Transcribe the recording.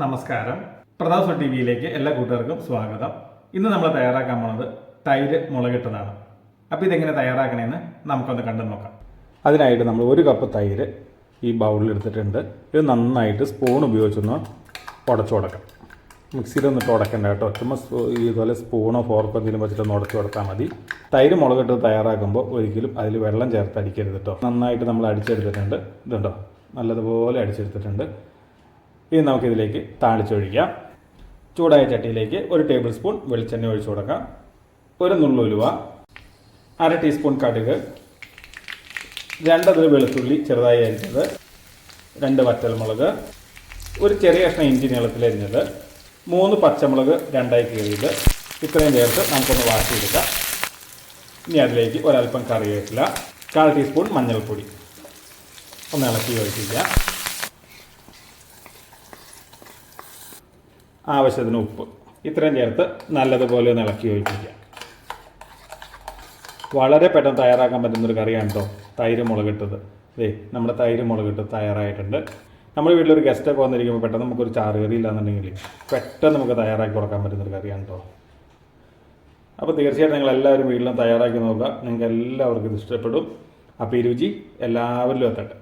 നമസ്കാരം. പ്രതാപ് ടി വിയിലേക്ക് എല്ലാ കൂട്ടുകാർക്കും സ്വാഗതം. ഇന്ന് നമ്മൾ തയ്യാറാക്കാൻ പോണത് തൈര് മുളകിട്ടതാണ്. അപ്പോൾ ഇതെങ്ങനെ തയ്യാറാക്കണമെന്ന് നമുക്കൊന്ന് കണ്ടു നോക്കാം. അതിനായിട്ട് നമ്മൾ ഒരു കപ്പ് തൈര് ഈ ബൗളിൽ എടുത്തിട്ടുണ്ട്. ഇത് നന്നായിട്ട് സ്പൂൺ ഉപയോഗിച്ചൊന്ന് ഉടച്ചു കൊടുക്കാം. മിക്സിയിലൊന്നിട്ട് ഉടക്കണ്ട കേട്ടോ. ചുമ്മാ ഇതുപോലെ സ്പൂണോ ഫോർക്കോ എന്തെങ്കിലും വെച്ചിട്ടൊന്ന് ഉടച്ചു കൊടുത്താൽ മതി. തൈര് മുളകിട്ട് തയ്യാറാക്കുമ്പോൾ ഒരിക്കലും അതിൽ വെള്ളം ചേർത്ത് അടിക്കരുത് കേട്ടോ. നന്നായിട്ട് നമ്മൾ അടിച്ചെടുത്തിട്ടുണ്ട്. ഇതുണ്ടോ? നല്ലതുപോലെ അടിച്ചെടുത്തിട്ടുണ്ട്. ഇനി നമുക്കിതിലേക്ക് താളിച്ചൊഴിക്കാം. ചൂടായ ചട്ടിയിലേക്ക് ഒരു ടേബിൾ സ്പൂൺ വെളിച്ചെണ്ണ ഒഴിച്ചു കൊടുക്കാം. ഒരു നുള്ളുലുവ അര ടീസ്പൂൺ കടുക് രണ്ടതിൽ വെളുത്തുള്ളി ചെറുതായി അരിഞ്ഞത് രണ്ട് വറ്റൽമുളക് ഒരു ചെറിയ കഷ്ണം ഇഞ്ചി നീളത്തിൽ അരിഞ്ഞത് മൂന്ന് പച്ചമുളക് രണ്ടായി കീറിയത്. ഇത്രയും ചേർത്ത് നമുക്കൊന്ന് വാട്ടിയെടുക്കാം ഇനി അതിലേക്ക് ഒരല്പം കറിവേപ്പില കാൽ ടീസ്പൂൺ മഞ്ഞൾപ്പൊടി. ഒന്ന് ഇളക്കി ഒഴിക്കുക ആവശ്യത്തിന് ഉപ്പ്. ഇത്രയും ചേർത്ത് നല്ലതുപോലെ ഒന്ന് ഇളക്കി ഒഴിപ്പിക്കുക വളരെ പെട്ടെന്ന് തയ്യാറാക്കാൻ പറ്റുന്നൊരു കറിയാണ് കേട്ടോ തൈര് മുളകിട്ടത്. ദേ നമ്മുടെ തൈര് മുളകിട്ട് തയ്യാറായിട്ടുണ്ട്. നമ്മുടെ വീട്ടിലൊരു ഗസ്റ്റൊക്കെ വന്നിരിക്കുമ്പോൾ പെട്ടെന്ന് നമുക്കൊരു ചാറ് കറി ഇല്ലാന്നുണ്ടെങ്കിൽ പെട്ടെന്ന് നമുക്ക് തയ്യാറാക്കി കൊടുക്കാൻ പറ്റുന്നൊരു കറിയാണ് കേട്ടോ അപ്പോൾ തീർച്ചയായിട്ടും നിങ്ങൾ എല്ലാവരും വീട്ടിലും തയ്യാറാക്കി നോക്കുക. നിങ്ങൾക്ക് എല്ലാവർക്കും ഇത് ഇഷ്ടപ്പെടും. അപ്പോൾ ഈ രുചി എല്ലാവരിലും എത്തട്ടെ.